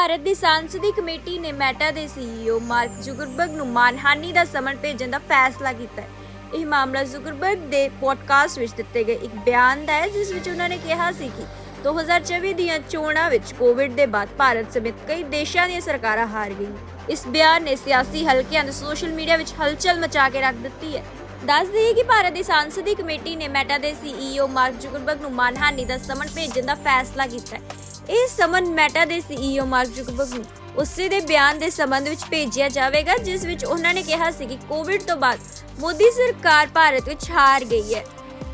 ਭਾਰਤ ਦੀ ਸੰਸਦੀ ਕਮੇਟੀ ਨੇ ਮੈਟਾ ਦੇ ਸੀਈਓ ਮਾਰਕ ਜ਼ੁਕਰਬਰਗ ਨੂੰ ਮਾਨਹਾਨੀ ਦਾ ਸਮਨ ਭੇਜਣ ਦਾ ਫੈਸਲਾ ਕੀਤਾ ਹੈ। ਇਹ ਮਾਮਲਾ ਜ਼ੁਕਰਬਰਗ ਦੇ ਪੋਡਕਾਸਟ ਵਿੱਚ ਦਿੱਤੇ ਗਏ ਇੱਕ ਬਿਆਨ ਦਾ ਹੈ, ਜਿਸ ਵਿੱਚ ਉਹਨਾਂ ਨੇ ਕਿਹਾ ਸੀ ਕਿ 2024 ਦੀਆਂ ਚੋਣਾਂ ਵਿੱਚ ਕੋਵਿਡ ਦੇ ਬਾਅਦ ਭਾਰਤ ਸਮੇਤ ਕਈ ਦੇਸ਼ਾਂ ਦੀਆਂ ਸਰਕਾਰਾਂ ਹਾਰ ਗਈਆਂ। ਇਸ ਬਿਆਨ ਨੇ ਸਿਆਸੀ ਹਲਕਿਆਂ ਤੇ ਸੋਸ਼ਲ ਮੀਡੀਆ ਵਿੱਚ ਹਲਚਲ ਮਚਾ ਕੇ ਰੱਖ ਦਿੱਤੀ ਹੈ। ਦੱਸ ਦਈਏ ਕਿ ਭਾਰਤ ਦੀ ਸੰਸਦੀ ਕਮੇਟੀ ਨੇ ਮੈਟਾ ਦੇ ਸੀਈਓ ਮਾਰਕ ਜ਼ੁਕਰਬਰਗ ਨੂੰ ਮਾਨਹਾਨੀ ਦਾ ਸਮਨ ਭੇਜਣ ਦਾ ਫੈਸਲਾ ਕੀਤਾ ਹੈ। ਇਹ ਸਮਨ ਮੈਟਾ ਦੇ ਸੀਈਓ ਮਾਰਕ ਜ਼ੁਕਰਬਰਗ ਨੂੰ ਉਸੇ ਦੇ ਬਿਆਨ ਦੇ ਸੰਬੰਧ ਵਿੱਚ ਭੇਜਿਆ ਜਾਵੇਗਾ, ਜਿਸ ਵਿੱਚ ਉਹਨਾਂ ਨੇ ਕਿਹਾ ਸੀ ਕਿ ਕੋਵਿਡ ਤੋਂ ਬਾਅਦ ਮੋਦੀ ਸਰਕਾਰ ਭਾਰਤ ਵਿੱਚ ਹਾਰ ਗਈ ਹੈ।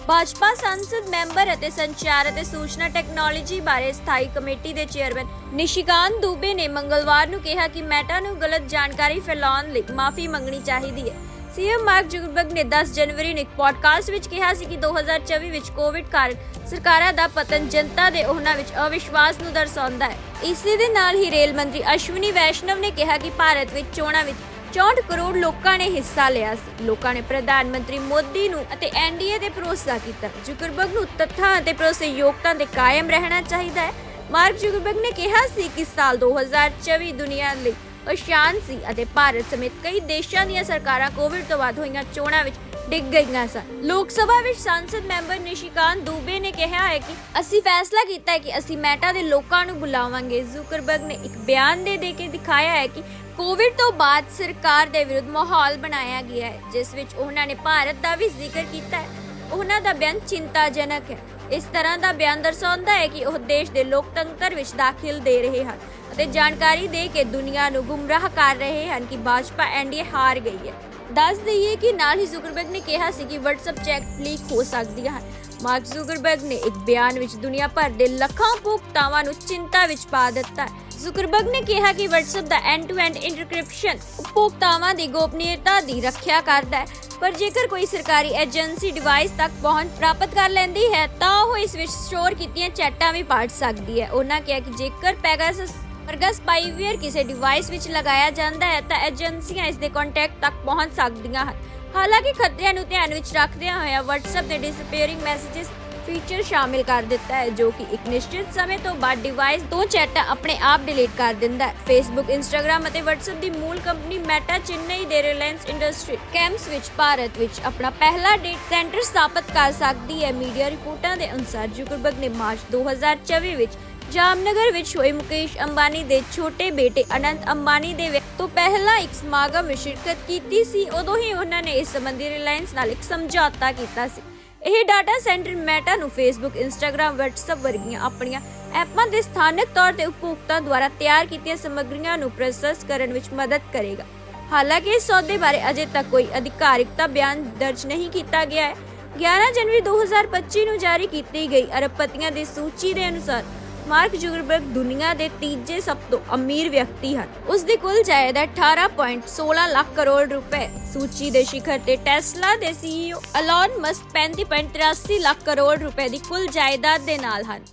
ਭਾਜਪਾ ਸੰਸਦ ਮੈਂਬਰ ਅਤੇ ਸੰਚਾਰ ਅਤੇ ਸੂਚਨਾ ਟੈਕਨੋਲੋਜੀ ਬਾਰੇ ਸਥਾਈ ਕਮੇਟੀ ਦੇ ਚੇਅਰਮੈਨ ਨਿਸ਼ਿਕਾਂਤ ਦੂਬੇ ਨੇ ਮੰਗਲਵਾਰ ਨੂੰ ਕਿਹਾ ਕਿ ਮੈਟਾ ਨੂੰ ਗਲਤ ਜਾਣਕਾਰੀ ਫੈਲਾਉਣ ਲਈ ਮਾਫੀ ਮੰਗਣੀ ਚਾਹੀਦੀ ਹੈ। ਸੀਐਮ ਮਾਰਕ ਜ਼ੁਕਰਬਰਗ ਨੇ 10 ਜਨਵਰੀ ਨੂੰ ਇੱਕ ਪੋਡਕਾਸਟ ਵਿੱਚ ਕਿਹਾ ਸੀ ਕਿ 2024 ਵਿੱਚ ਕੋਵਿਡ ਕਾਰਨ ਸਰਕਾਰਾਂ ਦਾ ਪਤਨ ਜਨਤਾ ਦੇ ਉਹਨਾਂ ਵਿੱਚ ਅਵਿਸ਼ਵਾਸ ਨੂੰ ਦਰਸਾਉਂਦਾ ਹੈ। ਇਸੇ ਦੇ ਨਾਲ ਹੀ ਰੇਲ ਮੰਤਰੀ ਅਸ਼ਵਨੀ ਵੈਸ਼ਨਵ ਨੇ ਕਿਹਾ ਕਿ ਭਾਰਤ ਵਿੱਚ ਚੋਣਾਂ ਵਿੱਚ 64 ਕਰੋੜ ਲੋਕਾਂ ਨੇ ਹਿੱਸਾ ਲਿਆ ਸੀ। ਲੋਕਾਂ ਨੇ ਪ੍ਰਧਾਨ ਮੰਤਰੀ ਮੋਦੀ ਨੂੰ ਅਤੇ ਐਨਡੀਏ ਦੇ ਭਰੋਸਾ ਕੀਤਾ। ਜ਼ੁਕਰਬਰਗ ਨੂੰ ਤੱਥਾਂ ਅਤੇ ਭਰੋਸੇਯੋਗਤਾ ਤੇ ਕਾਇਮ ਰਹਿਣਾ ਚਾਹੀਦਾ ਹੈ। ਮਾਰਕ ਜ਼ੁਕਰਬਰਗ ਨੇ ਕਿਹਾ ਸੀ ਕਿ ਸਾਲ 2024 ਦੁਨੀਆ ਲਈ ਅਸ਼ਾਂਤ ਸੀ ਅਤੇ ਭਾਰਤ ਸਮੇਤ ਕਈ ਦੇਸ਼ਾਂ ਦੀਆਂ ਸਰਕਾਰਾਂ ਕੋਵਿਡ ਤੋਂ ਬਾਅਦ ਹੋਈਆਂ ਚੋਣਾਂ ਵਿੱਚ ਡਿੱਗ ਗਈਆਂ ਸਨ। ਲੋਕ ਸਭਾ ਵਿੱਚ ਸੰਸਦ ਮੈਂਬਰ ਨਿਸ਼ਿਕਾਂਤ ਦੂਬੇ ਨੇ ਕਿਹਾ ਹੈ ਕਿ ਅਸੀਂ ਫੈਸਲਾ ਕੀਤਾ ਹੈ ਕਿ ਅਸੀਂ ਮੈਟਾ ਦੇ ਲੋਕਾਂ ਨੂੰ ਬੁਲਾਵਾਂਗੇ। ਜ਼ੁਕਰਬਰਗ ਨੇ ਇੱਕ ਬਿਆਨ ਦੇ ਦੇ ਕੇ ਦਿਖਾਇਆ ਹੈ ਕਿ ਕੋਵਿਡ ਤੋਂ ਬਾਅਦ ਸਰਕਾਰ ਦੇ ਵਿਰੁੱਧ ਮਾਹੌਲ ਬਣਾਇਆ ਗਿਆ ਹੈ, ਜਿਸ ਵਿੱਚ ਉਹਨਾਂ ਨੇ ਭਾਰਤ ਦਾ ਵੀ ਜ਼ਿਕਰ ਕੀਤਾ ਹੈ। ਉਹਨਾਂ ਦਾ ਬਿਆਨ ਚਿੰਤਾਜਨਕ ਹੈ। ਇਸ ਤਰ੍ਹਾਂ ਦਾ ਬਿਆਨ ਦਰਸਾਉਂਦਾ ਹੈ ਕਿ ਉਹ ਦੇਸ਼ ਦੇ ਲੋਕਤੰਤਰ ਵਿੱਚ ਦਾਖਲ ਦੇ ਰਹੇ ਹਨ ਅਤੇ ਜਾਣਕਾਰੀ ਦੇ ਕੇ ਦੁਨੀਆ ਨੂੰ ਗੁੰਮਰਾਹ ਕਰ ਰਹੇ ਹਨ ਕਿ ਭਾਜਪਾ ਐਨਡੀਏ ਹਾਰ ਗਈ ਹੈ। ਦੱਸ ਦਈਏ ਕਿ ਨਾਲ ਹੀ ਜ਼ੁਕਰਬਰਗ ਨੇ ਕਿਹਾ ਸੀ ਕਿ WhatsApp ਚੈਟ ਲੀਕ ਹੋ ਸਕਦੀਆਂ ਹਨ। ਮਾਰਕ ਜ਼ੁਕਰਬਰਗ ਨੇ ਇੱਕ ਬਿਆਨ ਵਿੱਚ ਦੁਨੀਆ ਭਰ ਦੇ ਲੱਖਾਂ ਉਪਭੋਗਤਾਵਾਂ ਨੂੰ ਚਿੰਤਾ ਵਿੱਚ ਪਾ ਦਿੱਤਾ ਹੈ। ਜ਼ੁਕਰਬਰਗ ਨੇ ਕਿਹਾ ਕਿ WhatsApp ਦਾ ਐਂਡ ਟੂ ਐਂਡ ਇਨਕ੍ਰਿਪਸ਼ਨ ਉਪਭੋਗਤਾਵਾਂ ਦੀ ਗੋਪਨੀਯਤਾ ਦੀ ਰੱਖਿਆ ਕਰਦਾ ਹੈ। ਪਰ ਜੇਕਰ ਕੋਈ ਸਰਕਾਰੀ ਏਜੰਸੀ ਡਿਵਾਈਸ ਤੱਕ ਪਹੁੰਚ ਪ੍ਰਾਪਤ ਕਰ ਲੈਂਦੀ ਹੈ, ਤਾਂ ਉਹ ਇਸ ਵਿੱਚ ਸਟੋਰ ਕੀਤੀਆਂ ਚੈਟਾਂ ਵੀ ਪੜ੍ਹ ਸਕਦੀ ਹੈ। ਉਹਨਾਂ ਕਿਹਾ ਕਿ ਜੇਕਰ ਪੈਗਾਸਸ ਵਰਗਾ ਸਪਾਈਵੇਅਰ ਕਿਸੇ ਡਿਵਾਈਸ ਵਿੱਚ ਲਗਾਇਆ ਜਾਂਦਾ ਹੈ, ਤਾਂ ਏਜੰਸੀਆਂ ਇਸ ਦੇ ਕੰਟੈਕਟ ਤੱਕ ਪਹੁੰਚ ਸਕਦੀਆਂ ਹਨ। ਹਾਲਾਂਕਿ ਖਤਰਿਆਂ ਨੂੰ ਧਿਆਨ ਵਿੱਚ ਰੱਖਦਿਆਂ ਹੋਇਆ WhatsApp ਦੇ ਡਿਸਪੀਅਰਿੰਗ ਮੈਸੇजेस ਫੀਚਰ ਸ਼ਾਮਿਲ ਕਰ ਦਿੱਤਾ ਹੈ, ਜੋ ਕਿ ਇੱਕ ਨਿਸ਼ਚਿਤ ਸਮੇਂ ਤੋਂ ਬਾਅਦ ਡਿਵਾਈਸ ਤੋਂ ਚੈਟਾਂ ਆਪਣੇ ਆਪ ਡਿਲੀਟ ਕਰ ਦਿੰਦਾ ਹੈ। Facebook, Instagram ਅਤੇ WhatsApp ਦੀ ਮੂਲ ਕੰਪਨੀ ਮੈਟਾ ਚੇਨਈ ਦੇ ਰਿਲਾਇੰਸ ਇੰਡਸਟਰੀ ਕੈਂਪਸ ਵਿੱਚ ਭਾਰਤ ਵਿੱਚ ਆਪਣਾ ਪਹਿਲਾ ਡੇਟ ਸੈਂਟਰ ਸਥਾਪਿਤ ਕਰ ਸਕਦੀ ਹੈ। ਮੀਡੀਆ ਰਿਪੋਰਟਾਂ ਦੇ ਅਨੁਸਾਰ ਜ਼ੁਕਰਬਰਗ ਨੇ ਮਾਰਚ 2024 ਵਿੱਚ ਜਾਮਨਗਰ ਵਿੱਚ ਹੋਏ ਮੁਕੇਸ਼ ਅੰਬਾਨੀ ਦੇ ਛੋਟੇ ਬੇਟੇ ਅਨੰਤ ਅੰਬਾਨੀ ਦੇ ਤੋਂ ਪਹਿਲਾਂ ਇੱਕ ਸਮਾਗਮ ਵਿੱਚ ਸ਼ਿਰਕਤ ਕੀਤੀ ਸੀ। ਉਦੋਂ ਹੀ ਉਹਨਾਂ ਨੇ ਇਸ ਸੰਬੰਧੀ ਰਿਲਾਇੰਸ ਨਾਲ ਇੱਕ ਸਮਝੌਤਾ ਕੀਤਾ ਸੀ। ਇਹ ਡਾਟਾ ਸੈਂਟਰ ਮੈਟਾ ਨੂੰ ਫੇਸਬੁੱਕ ਇੰਸਟਾਗ੍ਰam WhatsApp ਵਰਗੀਆਂ ਆਪਣੀਆਂ ਐਪਾਂ ਦੇ ਸਥਾਨਕ ਤੌਰ ਤੇ ਉਪਭੋਗਤਾਵਾਂ ਦੁਆਰਾ ਤਿਆਰ ਕੀਤੀਆਂ ਸਮੱਗਰੀਆਂ ਨੂੰ ਪ੍ਰੋਸੈਸ ਕਰਨ ਵਿੱਚ ਮਦਦ ਕਰੇਗਾ। ਹਾਲਾਂਕਿ ਇਸ ਸੌਦੇ ਬਾਰੇ ਅਜੇ ਤੱਕ ਕੋਈ ਅਧਿਕਾਰਿਕਤਾ ਬਿਆਨ ਦਰਜ ਨਹੀਂ ਕੀਤਾ ਗਿਆ ਹੈ। 11 ਜਨਵਰੀ 2025 ਨੂੰ ਜਾਰੀ ਕੀਤੀ ਗਈ ਅਰਬਪਤੀਆਂ ਦੀ ਸੂਚੀ ਦੇ ਅਨੁਸਾਰ ਮਾਰਕ ਜ਼ੁਕਰਬਰਗ ਦੁਨੀਆ ਦੇ ਤੀਜੇ ਸਭ ਤੋਂ ਅਮੀਰ ਵਿਅਕਤੀ ਹਨ। ਉਸ ਦੀ ਕੁੱਲ ਜਾਇਦਾਦ 18.16 ਲੱਖ ਕਰੋੜ ਰੁਪਏ। ਸੂਚੀ ਦੇ ਸ਼ਿਖਰ ਤੇ ਟੈਸਲਾ ਦੇ CEO Elon Musk 35.83 lakh crore ਰੁਪਏ ਦੀ ਕੁੱਲ ਜਾਇਦਾਦ ਦੇ ਨਾਲ ਹਨ।